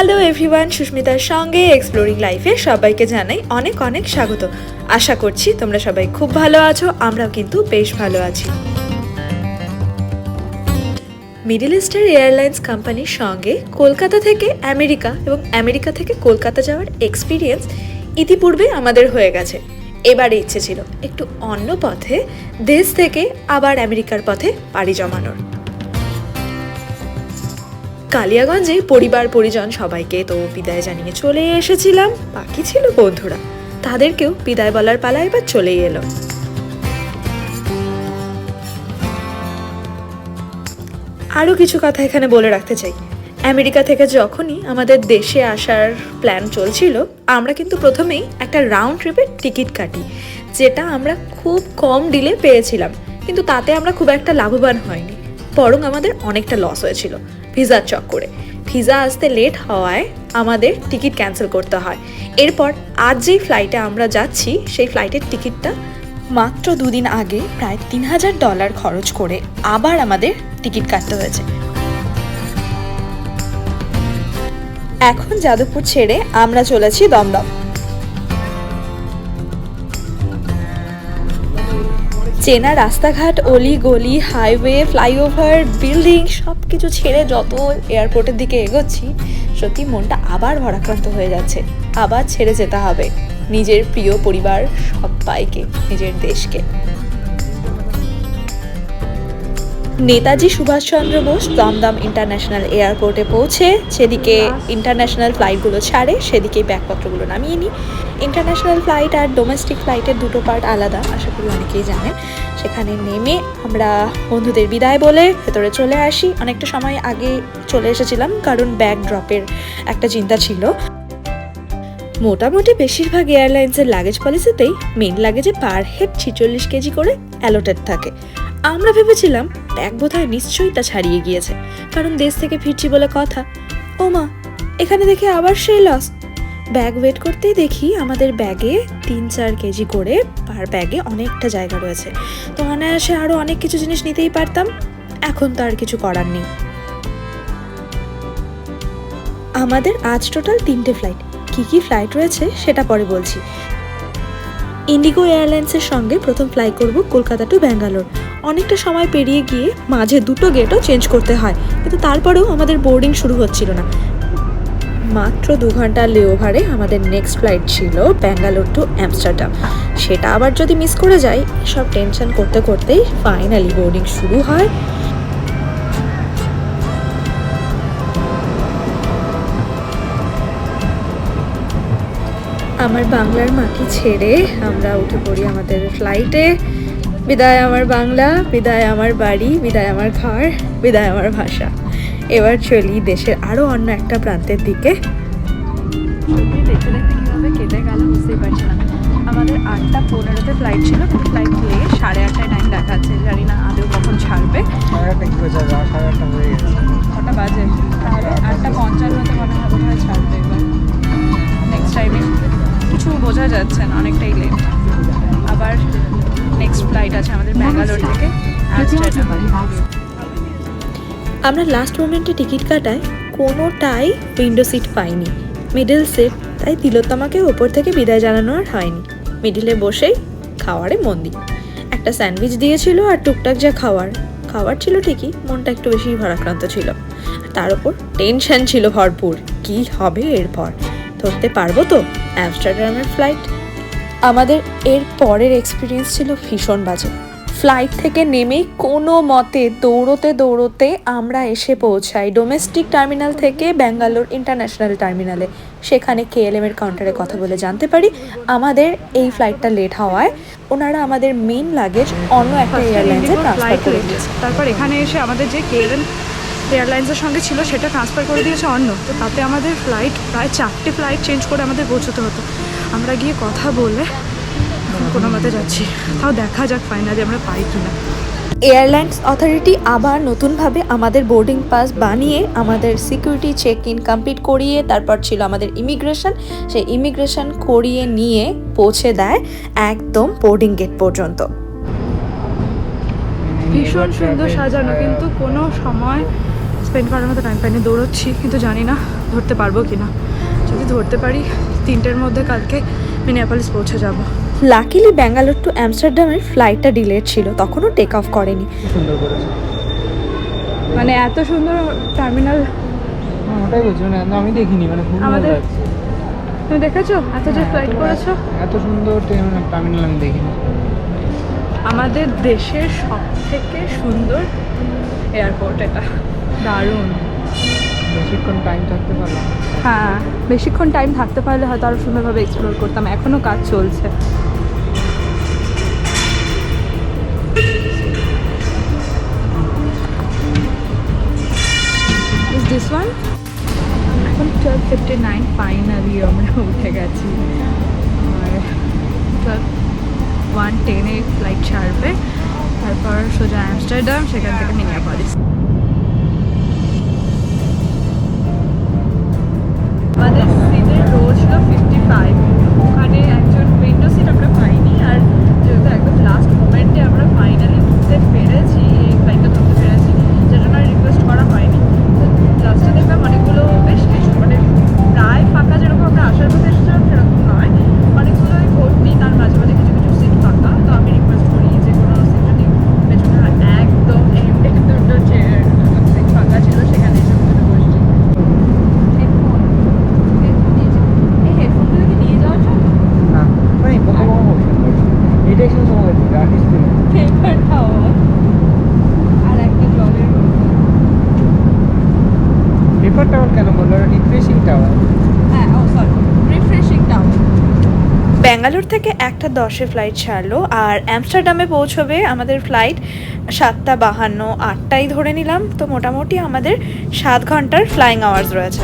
Hello everyone, সুস্মিতার সঙ্গে exploring লাইফে সবাইকে জানাই অনেক অনেক স্বাগত। আশা করছি তোমরা সবাই খুব ভালো আছো, আমরাও কিন্তু বেশ ভালো আছি। মিডিল ইস্টার এয়ারলাইন্স কোম্পানির সঙ্গে কলকাতা থেকে আমেরিকা এবং আমেরিকা থেকে কলকাতা যাওয়ার এক্সপিরিয়েন্স ইতিপূর্বে আমাদের হয়ে গেছে। এবারে ইচ্ছে ছিল একটু অন্য পথে, দেশ থেকে আবার আমেরিকার পথে পাড়ি জমানোর। কালিয়াগঞ্জে পরিবার পরিজন সবাইকে তো বিদায় জানিয়ে চলে এসেছিলাম। বাকি ছিল বন্ধুরা। তাদেরকেও বিদায় বলার পালা এবার চলেই এলো। আরও কিছু কথা এখানে বলে রাখতে চাই। আমেরিকা থেকে যখনই আমাদের দেশে আসার প্ল্যান চলছিল, আমরা কিন্তু প্রথমেই একটা রাউন্ড ট্রিপের টিকিট কাটি, যেটা আমরা খুব কম ডিলে পেয়েছিলাম। কিন্তু তাতে আমরা খুব একটা লাভবান হয়নি। বরং আমাদের অনেকটা লস হয়েছিল, ভিসার চক্করে। ভিসা আসতে লেট হওয়ায় আমাদের টিকিট ক্যান্সেল করতে হয়। এরপর আজ যেই ফ্লাইটে আমরা যাচ্ছি, সেই ফ্লাইটের টিকিটটা মাত্র দুদিন আগে প্রায় তিন হাজার ডলার খরচ করে আবার আমাদের টিকিট কাটতে হয়েছে। এখন যাদবপুর ছেড়ে আমরা চলেছি দমদম। চেনা রাস্তাঘাট, অলি গলি, হাইওয়ে, ফ্লাইওভার, বিল্ডিং সব কিছু ছেড়ে যত এয়ারপোর্টের দিকে এগোচ্ছি, সত্যি মনটা আবার ভরাক্রান্ত হয়ে যাচ্ছে। আবার ছেড়ে যেতে হবে। নিজের প্রিয় পরিবার সবাইকে, নিজের দেশকে। নেতাজি সুভাষচন্দ্র বোস দমদম ইন্টারন্যাশনাল এয়ারপোর্টে পৌঁছে, সেদিকে ইন্টারন্যাশনাল ফ্লাইটগুলো ছাড়ে, সেদিকেই ব্যাগপত্রগুলো নামিয়ে নিই। ইন্টারন্যাশনাল ফ্লাইট আর ডোমেস্টিক ফ্লাইটের দুটো পার্ট আলাদা, আশা করি অনেকেই জানেন। সেখানে নেমে আমরা বন্ধুদের বিদায় বলে ভেতরে চলে আসি। অনেকটা সময় আগে চলে এসেছিলাম, কারণ ব্যাগ ড্রপের একটা চিন্তা ছিল। মোটামুটি বেশিরভাগ এয়ারলাইন্সের লাগেজ পলিসিতেই মেন লাগেজে পার হেড ছিচল্লিশ কেজি করে অ্যালোটেড থাকে। আমরা ভেবেছিলাম ব্যাগ বোধহয় নিশ্চয়ই তা ছাড়িয়ে গিয়েছে, কারণ দেশ থেকে ফিরছি বলে কথা। ও মা, এখানে দেখে আবার সেই লস ব্যাগ ওয়েট করতেই দেখি আমাদের ব্যাগে তিন চার কেজি করে পার ব্যাগে অনেকটা জায়গা রয়েছে। তো অনায়াসে আরও অনেক কিছু জিনিস নিতেই পারতাম। এখন তো আর কিছু করার নেই। আমাদের আজ টোটাল তিনটে ফ্লাইট কি কি ফ্লাইট রয়েছে সেটা পরে বলছি। ইন্ডিগো এয়ারলাইন্সের সঙ্গে প্রথম ফ্লাই করব কলকাতা টু ব্যাঙ্গালোর অনেকটা সময় পেরিয়ে গিয়ে মাঝে দুটো গেটও চেঞ্জ করতে হয়, কিন্তু তারপরেও আমাদের বোর্ডিং শুরু হচ্ছিল না। মাত্র দু ঘণ্টা লেওভারে আমাদের নেক্সট ফ্লাইট ছিল ব্যাঙ্গালোর টু অ্যামস্টারডাম সেটা আবার যদি মিস করে যাই সব টেনশন করতে করতেই ফাইনালি বোর্ডিং শুরু হয়। আমার বাংলার মাটি ছেড়ে আমরা উঠে পড়ি আমাদের ফ্লাইটে বিদায় আমার বাংলা বিদায় আমার বাড়ি বিদায় আমার ঘর বিদায় আমার ভাষা। এবার চলি দেশের আরও অন্য একটা প্রান্তের দিকে। দেখতে দেখতে কীভাবে কেটে গেল বুঝতেই পারছি না। আমাদের আটটা পনেরোতে ফ্লাইট ছিল ফ্লাইট নিয়ে সাড়ে আটটায় টাইম দেখাচ্ছে জানি না আদৌ কখন ছাড়বে। কটা বাজে। তাহলে আটটা পঞ্চান্নতে মনে হয় বোধ হয় ছাড়বে এবার। নেক্সট টাইমে কিছু বোঝা যাচ্ছে না, অনেকটাই লেট আবার নেক্সট ফ্লাইট আছে আমাদের ব্যাঙ্গালোর থেকে আমরা লাস্ট মোমেন্টে টিকিট কাটায়, কোনোটাই উইন্ডো সিট পাইনি। মিডল সিট তাই তিলোত্তমাকে ওপর থেকে বিদায় জানানো আর হয়নি মিডিলে বসেই খাওয়ারে মন দিই একটা স্যান্ডউইচ দিয়েছিল আর টুকটাক যা খাওয়ার। খাওয়ার ছিল ঠিকই, মনটা একটু বেশি ভারাক্রান্ত ছিল। তার উপর টেনশন ছিল ভরপুর। কি হবে এরপর? ধরতে পারব তো? অ্যামস্টারডামের ফ্লাইট আমাদের এর পরের এক্সপিরিয়েন্স ছিল ভীষণ বাজে। ফ্লাইট থেকে নেমে কোনো মতে দৌড়তে দৌড়তে আমরা এসে পৌঁছাই ডোমেস্টিক টার্মিনাল থেকে ব্যাঙ্গালোর ইন্টারন্যাশনাল টার্মিনালে সেখানে কেএলএম এর কাউন্টারে কথা বলে জানতে পারি। আমাদের এই ফ্লাইটটা লেট হওয়ায় ওনারা আমাদের মেন লাগেজ অন্য একটা এয়ারলাইন্সে ট্রান্সফার করে দিয়েছে। তারপর এখানে এসে আমাদের যে কেএলএম এয়ারলাইন্সের সঙ্গে ছিল সেটা ট্রান্সফার করে দিয়েছে অন্য। তো তাতে আমাদের ফ্লাইট প্রায় চারটে ফ্লাইট চেঞ্জ করে আমাদের পৌঁছতে হতো। আমরা গিয়ে কথা বলে কোনো মতে যাচ্ছি। তাও দেখা যাক ফাইনালি আমরা পাই কিনা। এয়ারলাইন্স অথরিটি আবার নতুনভাবে আমাদের বোর্ডিং পাস বানিয়ে আমাদের সিকিউরিটি চেক ইন কমপ্লিট করিয়ে তারপর ছিল আমাদের ইমিগ্রেশন সেই ইমিগ্রেশন করিয়ে নিয়ে পৌঁছে দেয় একদম বোর্ডিং গেট পর্যন্ত। ভীষণ সুন্দর সাজানো কিন্তু কোনো সময় স্পেন্ড করার মতো টাইম পাইনি দৌড়চ্ছি কিন্তু জানি না ধরতে পারব কি না যদি ধরতে পারি তিনটের মধ্যে কালকে মিনিয়াপলিস পৌঁছে যাব। লাকিলি ব্যাঙ্গালোর টু অ্যামস্টারডামের ফ্লাইটটা ডিলেট ছিল তখনও টেক অফ করেনি। মানে এত সুন্দর টার্মিনাল হ্যাঁ, ওটাই বলছি মানে না, আমি দেখিনি মানে আমাদের- তুমি দেখেছ? এত যে ফ্লাইট করেছ? এত সুন্দর টার্মিনাল আমি দেখিনি। আমাদের দেশের সব থেকে সুন্দর এয়ারপোর্ট এটা। দারুণ। বেশিক্ষণ টাইম থাকতে পারলাম হ্যাঁ বেশিক্ষণ টাইম থাকতে পারলে হয়তো আরও সুন্দরভাবে এক্সপ্লোর করতাম। এখনও কাজ চলছে। দিস ওয়ান এখন টুয়েলভ ফিফটি নাইন ফাইনালি আমরা উঠে গেছি। আর টুয়েলভ ওয়ান টেনে ফ্লাইট ছাড়বে। তারপর সোজা অ্যামস্টারডাম সেখান থেকে মিনিয়াপলিস রিফ্রেশিং টাওয়ার হ্যাঁ ও সরি রিফ্রেশিং টাওয়ার ব্যাঙ্গালোর থেকে একটা দশে ফ্লাইট ছাড়লো আর অ্যামস্টারডামে পৌঁছবে আমাদের ফ্লাইট সাতটা বাহান্ন আটটাই ধরে নিলাম। তো মোটামুটি আমাদের সাত ঘণ্টার ফ্লাইং আওয়ার্স রয়েছে।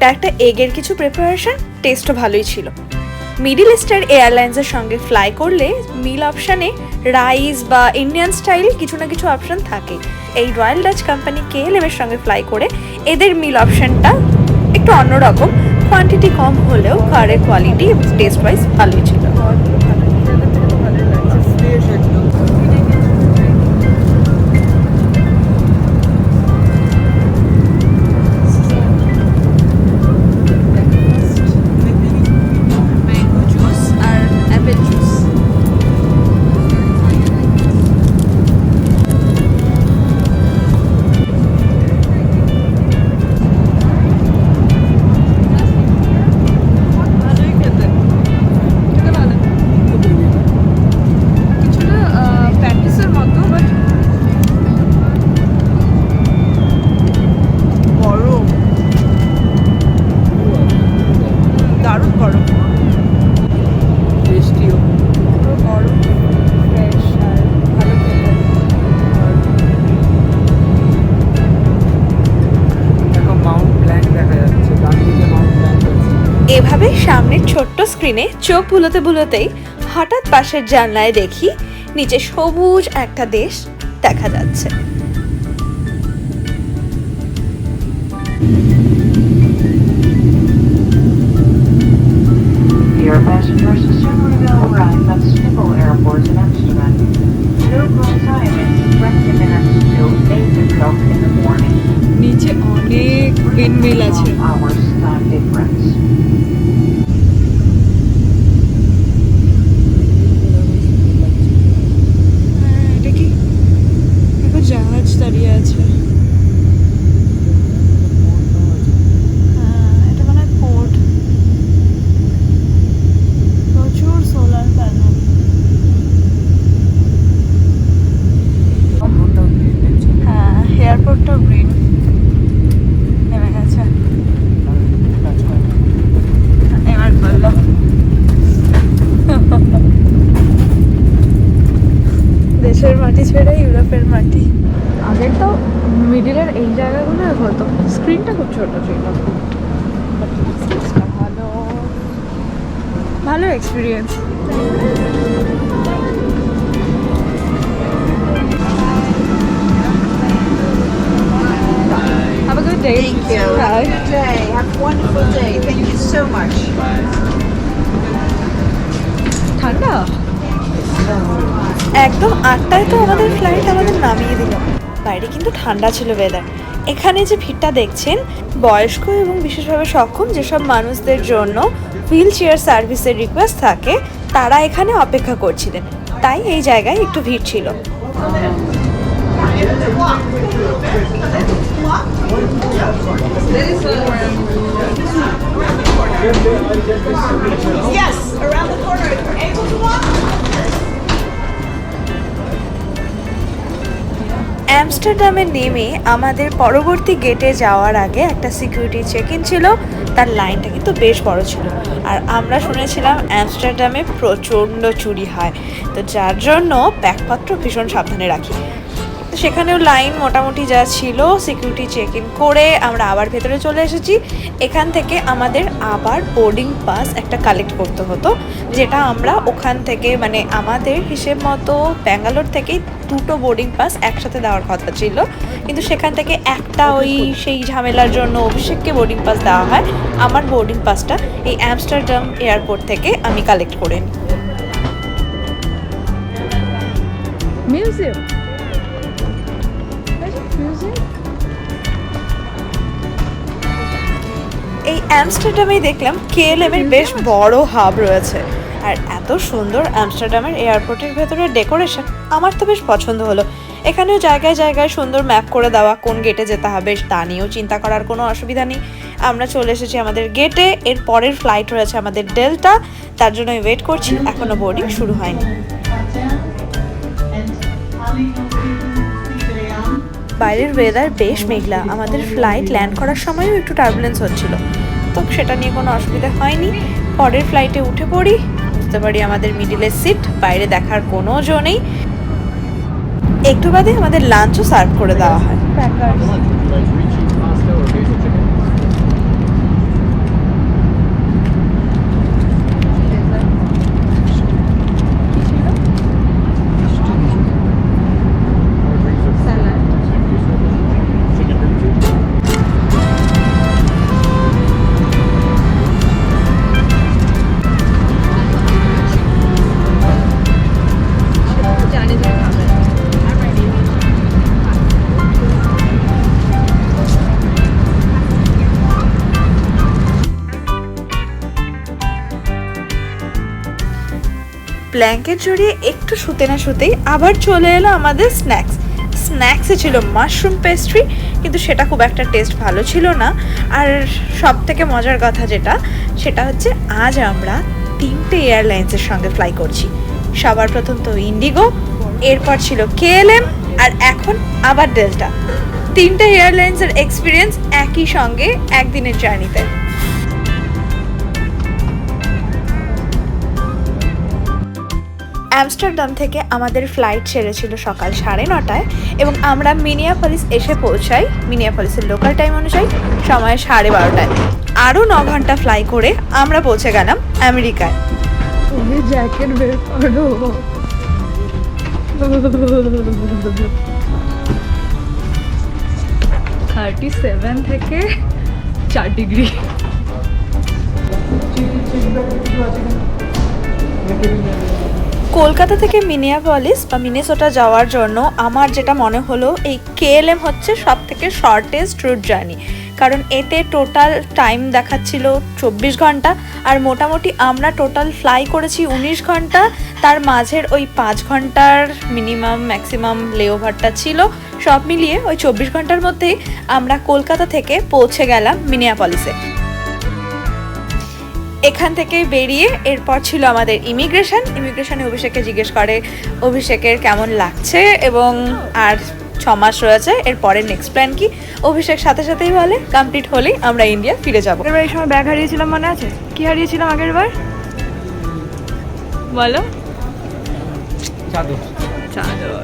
এটা একটা এগের কিছু প্রিপারেশন টেস্টও ভালোই ছিল। মিডিল ইস্টার এয়ারলাইন্সের সঙ্গে ফ্লাই করলে মিল অপশানে রাইস বা ইন্ডিয়ান স্টাইল কিছু না কিছু অপশান থাকে। এই রয়্যাল ডাচ কোম্পানি কেএলএমের সঙ্গে ফ্লাই করে এদের মিল অপশানটা একটু অন্যরকম কোয়ান্টিটি কম হলেও খাবারের কোয়ালিটি টেস্ট ওয়াইজ ভালোই ছিল। স্ক্রিনে চোখ বুলোতে বুলোতেই হঠাৎ পাশের জানলায় দেখি নিচে সবুজ একটা দেশ দেখা যাচ্ছে। Passengers, soon arrive at ছেড়ে ইউরোপের মাটি আগের তো মিডিলের এই স্ক্রিনটা খুব ছোট ছিল ভালো ভালো experience Have a good day. Thank you. Have a good day. Have a wonderful day. Thank you so much. ঠান্ডা একদম আটটায় তো আমাদের ফ্লাইট আমাদের নামিয়ে দিল বাইরে কিন্তু ঠান্ডা ছিল ওয়েদার এখানে যে ভিড়টা দেখছেন বয়স্ক এবং বিশেষভাবে সক্ষম যেসব মানুষদের জন্য হুইল চেয়ার সার্ভিসের রিকোয়েস্ট থাকে তারা এখানে অপেক্ষা করছিলেন তাই এই জায়গায় একটু ভিড় ছিল Yes, around the corner. Able to walk. অ্যামস্টারডামে নেমে আমাদের পরবর্তী গেটে যাওয়ার আগে একটা সিকিউরিটি চেক ইন ছিল। তার লাইনটা কিন্তু বেশ বড় ছিল। আর আমরা শুনেছিলাম অ্যামস্টারডামে প্রচণ্ড চুরি হয়। তো যার জন্য ব্যাগপত্র ভীষণ সাবধানে রাখি। সেখানেও লাইন মোটামুটি যা ছিল সিকিউরিটি চেক ইন করে আমরা আবার ভেতরে চলে এসেছি। এখান থেকে আমাদের আবার বোর্ডিং পাস একটা কালেক্ট করতে হতো, যেটা আমরা ওখান থেকে মানে আমাদের হিসেব মতো ব্যাঙ্গালোর থেকেই দুটো বোর্ডিং পাস একসাথে দেওয়ার কথা ছিল। কিন্তু সেখান থেকে একটা ওই সেই ঝামেলার জন্য অভিষেককে বোর্ডিং পাস দেওয়া হয়। আমার বোর্ডিং পাসটা এই অ্যামস্টারডাম এয়ারপোর্ট থেকে আমি কালেক্ট করে নিই। মিউজিয়াম এই অ্যামস্টারডামেই দেখলাম কেএলএম এর বেশ বড় হাব রয়েছে। আর এত সুন্দর অ্যামস্টারডামের এয়ারপোর্টের ভেতরে ডেকোরেশন আমার তো বেশ পছন্দ হলো। এখানেও জায়গায় জায়গায় সুন্দর ম্যাপ করে দেওয়া কোন গেটে যেতে হবে তা নিয়েও চিন্তা করার কোনো অসুবিধা নেই। আমরা চলে এসেছি আমাদের গেটে এর পরের ফ্লাইট রয়েছে আমাদের ডেল্টা তার জন্য ওয়েট করছি এখনও বোর্ডিং শুরু হয়নি। বাইরের ওয়েদার বেশ মেঘলা। আমাদের ফ্লাইট ল্যান্ড করার সময়ও একটু টার্বুলেন্স হচ্ছিল। তো সেটা নিয়ে কোনো অসুবিধা হয়নি। পরের ফ্লাইটে উঠে পড়ি। বুঝতে পারি আমাদের মিডিলের সিট বাইরে দেখার কোনো জো নেই। একটু বাদে আমাদের লাঞ্চও সার্ভ করে দেওয়া হয়। ব্ল্যাঙ্কেট জড়িয়ে একটু শুতে না শুতেই আবার চলে এলো আমাদের স্ন্যাক্স স্ন্যাক্সে ছিল মাশরুম পেস্ট্রি কিন্তু সেটা খুব একটা টেস্ট ভালো ছিল না। আর সব থেকে মজার কথা যেটা, সেটা হচ্ছে আজ আমরা তিনটে এয়ারলাইন্সের সঙ্গে ফ্লাই করছি। সবার প্রথম তো ইন্ডিগো এরপর ছিল কেএলএম আর এখন আবার ডেল্টা তিনটে এয়ারলাইন্সের এক্সপিরিয়েন্স একই সঙ্গে একদিনের জার্নিতে অ্যামস্টারডাম থেকে আমাদের ফ্লাইট ছেড়েছিল সকাল সাড়ে নটায় এবং আমরা মিনিয়াপলিস এসে পৌঁছাই মিনিয়াপলিসের লোকাল টাইম অনুযায়ী সময় সাড়ে বারোটায়। আরও ন ঘণ্টা ফ্লাই করে আমরা পৌঁছে গেলাম আমেরিকায়। তুমি জ্যাকেট বের করো। থার্টি সেভেন থেকে চার ডিগ্রি কলকাতা থেকে মিনিয়াপলিস বা মিনেসোটা যাওয়ার জন্য আমার যেটা মনে হলো, এই কেএলএম হচ্ছে সব থেকে শর্টেস্ট রুট জার্নি কারণ এতে টোটাল টাইম দেখাচ্ছিল চব্বিশ ঘণ্টা, আর মোটামুটি আমরা টোটাল ফ্লাই করেছি উনিশ ঘণ্টা। তার মাঝের ওই পাঁচ ঘণ্টার মিনিমাম ম্যাক্সিমাম লেওভারটা ছিল। সব মিলিয়ে ওই চব্বিশ ঘণ্টার মধ্যেই আমরা কলকাতা থেকে পৌঁছে গেলাম মিনিয়াপলিসে। এখান থেকে বেরিয়ে এরপর ছিল আমাদের ইমিগ্রেশন ইমিগ্রেশনে অভিষেককে জিজ্ঞেস করে অভিষেকের কেমন লাগছে? এবং আর ছ মাস রয়েছে এর পরের নেক্সট প্ল্যান কি? অভিষেক সাথে সাথেই বলে কমপ্লিট হলেই আমরা ইন্ডিয়া ফিরে যাব। এবার এই সময় ব্যাগ হারিয়েছিলাম মনে আছে? কি হারিয়েছিলাম আগের বার? বলো। চাদর। চাদর।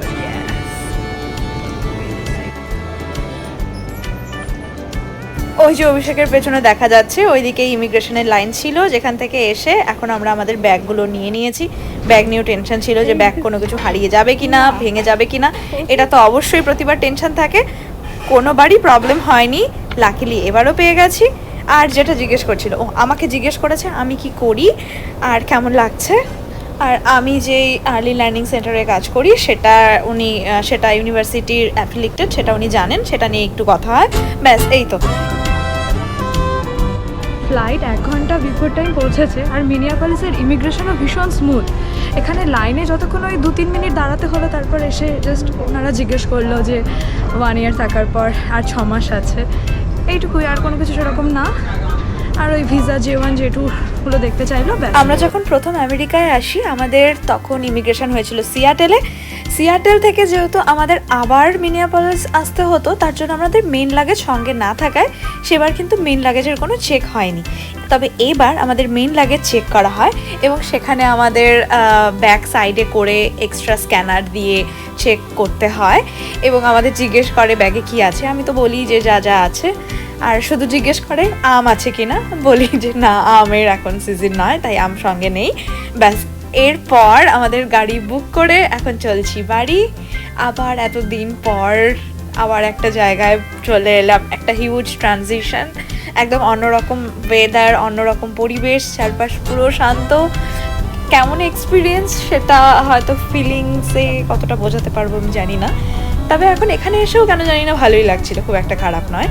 ওই যে অভিষেকের পেছনে দেখা যাচ্ছে ওইদিকে ইমিগ্রেশনের লাইন ছিল, যেখান থেকে এসে এখন আমরা আমাদের ব্যাগগুলো নিয়ে নিয়েছি। ব্যাগ নিয়েও টেনশন ছিল যে ব্যাগ কোনো কিছু হারিয়ে যাবে কিনা, ভেঙে যাবে কিনা। এটা তো অবশ্যই প্রতিবার টেনশন থাকে। কোনোবারই প্রবলেম হয়নি। লাকিলি এবারও পেয়ে গেছি। আর যেটা জিজ্ঞেস করছিল, ও আমাকে জিজ্ঞেস করেছে, আমি কি করি? আর কেমন লাগছে? আর আমি যেই আর্লি লার্নিং সেন্টারে কাজ করি, সেটা উনি, সেটা ইউনিভার্সিটির অ্যাফিলিক্টেড সেটা উনি জানেন, সেটা নিয়ে একটু কথা হয়। ব্যাস, এই তো। ফ্লাইট এক ঘণ্টা বিফোর টাইম পৌঁছেছে আর মিনিয়াপলিসের ইমিগ্রেশনও ভীষণ স্মুথ এখানে লাইনে যতক্ষণ ওই দু তিন মিনিট দাঁড়াতে হলো তারপর এসে জাস্ট ওনারা জিজ্ঞেস করল যে ওয়ান ইয়ার থাকার পর আর ছ মাস আছে। এইটুকুই, আর কোনো কিছু সেরকম না। আর ওই ভিসা জে ওয়ান জে টুগুলো দেখতে চাইলো আমরা যখন প্রথম আমেরিকায় আসি, আমাদের তখন ইমিগ্রেশন হয়েছিল সিয়াটেলে সিয়াটেল থেকে যেহেতু আমাদের আবার মিনিয়াপলিস আসতে হতো, তার জন্য আমাদের মেন লাগেজ সঙ্গে না থাকায় সেবার কিন্তু মেন লাগেজের কোনো চেক হয়নি। তবে এবার আমাদের মেন লাগেজ চেক করা হয় এবং সেখানে আমাদের ব্যাক সাইডে করে এক্সট্রা স্ক্যানার দিয়ে চেক করতে হয় এবং আমাদের জিজ্ঞেস করে ব্যাগে কি আছে? আমি তো বলি যে যা যা আছে। আর শুধু জিজ্ঞেস করে আম আছে কিনা? বলি যে না, আমের এখন সিজন নয়, তাই আম সঙ্গে নেই। ব্যাস এরপর আমাদের গাড়ি বুক করে এখন চলছি বাড়ি। আবার এতদিন পর আবার একটা জায়গায় চলে এলাম, একটা হিউজ ট্রানজিশন একদম অন্যরকম ওয়েদার অন্যরকম পরিবেশ, চারপাশ পুরো শান্ত। কেমন এক্সপিরিয়েন্স সেটা হয়তো ফিলিংসে কতটা বোঝাতে পারব আমি জানি না। তবে এখন এখানে এসেও কেন জানি না ভালোই লাগছিল, খুব একটা খারাপ নয়।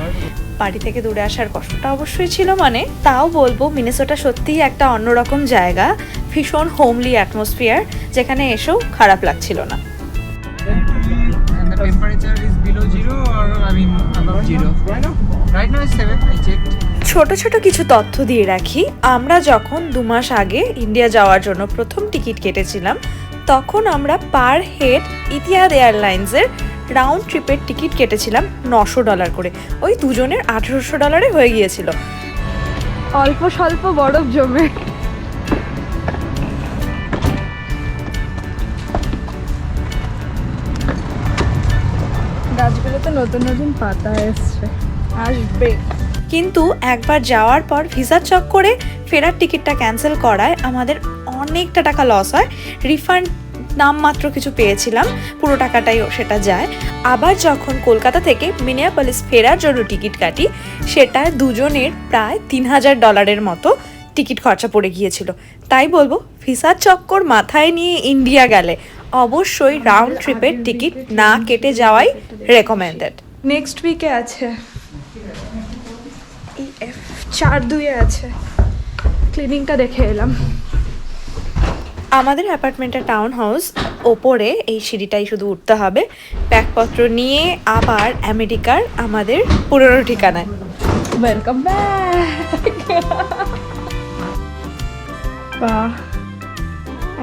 বাড়ি থেকে দূরে আসার কষ্টটা অবশ্যই ছিল মানে তাও বলব মিনেসোটা সত্যিই একটা অন্যরকম জায়গা ভীষণ হোমলি অ্যাটমসফিয়ার যেখানে এসেও খারাপ লাগছিল না. ছোট ছোট কিছু তথ্য দিয়ে রাখি আমরা যখন দু মাস আগে ইন্ডিয়া যাওয়ার জন্য প্রথম টিকিট কেটেছিলাম তখন আমরা পার হেড ইতিহাদ এয়ারলাইন্সের রাউন্ড ট্রিপের টিকিট কেটেছিলাম নশো ডলার করে। ওই দুজনের আঠেরোশো ডলারে হয়ে গিয়েছিল। অল্প স্বল্প বরফ জমে। গাছগুলোতে নতুন নতুন পাতা এসছে। আসবে। কিন্তু একবার যাওয়ার পর ভিসার চক্করে ফেরার টিকিটটা ক্যান্সেল করায় আমাদের অনেকটা টাকা লস হয়। রিফান্ড নামমাত্র কিছু পেয়েছিলাম, পুরো টাকাটাই সেটা যায়। আবার যখন কলকাতা থেকে মিনিয়াপলিস ফেরার জন্য টিকিট কাটি সেটা দুজনের প্রায় তিন হাজার ডলারের মতো টিকিট খরচা পড়ে গিয়েছিল। তাই বলব, ভিসার চক্কর মাথায় নিয়ে ইন্ডিয়া গেলে অবশ্যই রাউন্ড ট্রিপের টিকিট না কেটে যাওয়াই রেকমেন্ডেড নেক্সট উইকে আছে। চার দুয়ে আছে। ক্লিনিংটা দেখে এলাম। আমাদের অ্যাপার্টমেন্টের টাউন হাউস ওপরে এই সিঁড়িটাই শুধু উঠতে হবে। ব্যাগপত্র নিয়ে আবার আমেরিকার আমাদের পুরনো ঠিকানায়। ওয়েলকাম ব্যাক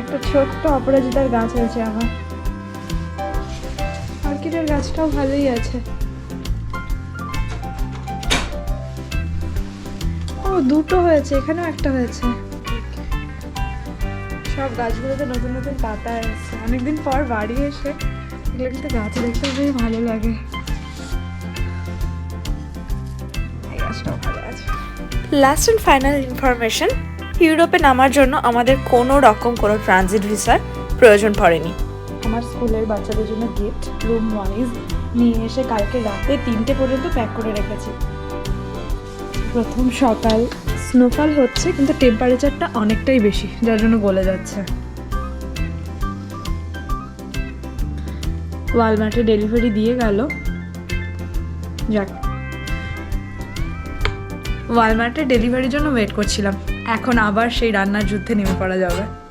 একটা ছোট্ট অপরাজিতার গাছ হয়েছে আমার। অর্কিডের গাছটাও ভালোই আছে। ও, দুটো হয়েছে, এখানেও একটা হয়েছে। সব গাছগুলোতে নতুন নতুন পাতা এসছে। অনেকদিন পর বাড়ি এসে এগুলো কিন্তু গাছ দেখতে বেশ ভালো লাগে। এই গাছটাও ভালো আছে। লাস্ট অ্যান্ড ফাইনাল ইনফরমেশন ইউরোপে নামার জন্য আমাদের কোনো রকম কোনো ট্রানজিট ভিসার প্রয়োজন পড়েনি। আমার স্কুলের বাচ্চাদের জন্য গিফট রুম ওয়াইজ নিয়ে এসে কালকে রাতে তিনটে পর্যন্ত প্যাক করে রেখেছি। প্রথম সকাল স্নোফল হচ্ছে, কিন্তু টেম্পারেচারটা অনেকটাই বেশি, যার জন্য গলে যাচ্ছে। ওয়ালমার্টে ডেলিভারি দিয়ে গেল। যাক। ওয়ালমার্টে ডেলিভারির জন্য ওয়েট করছিলাম। এখন আবার সেই রান্নার যুদ্ধে নেমে পড়া যাবে।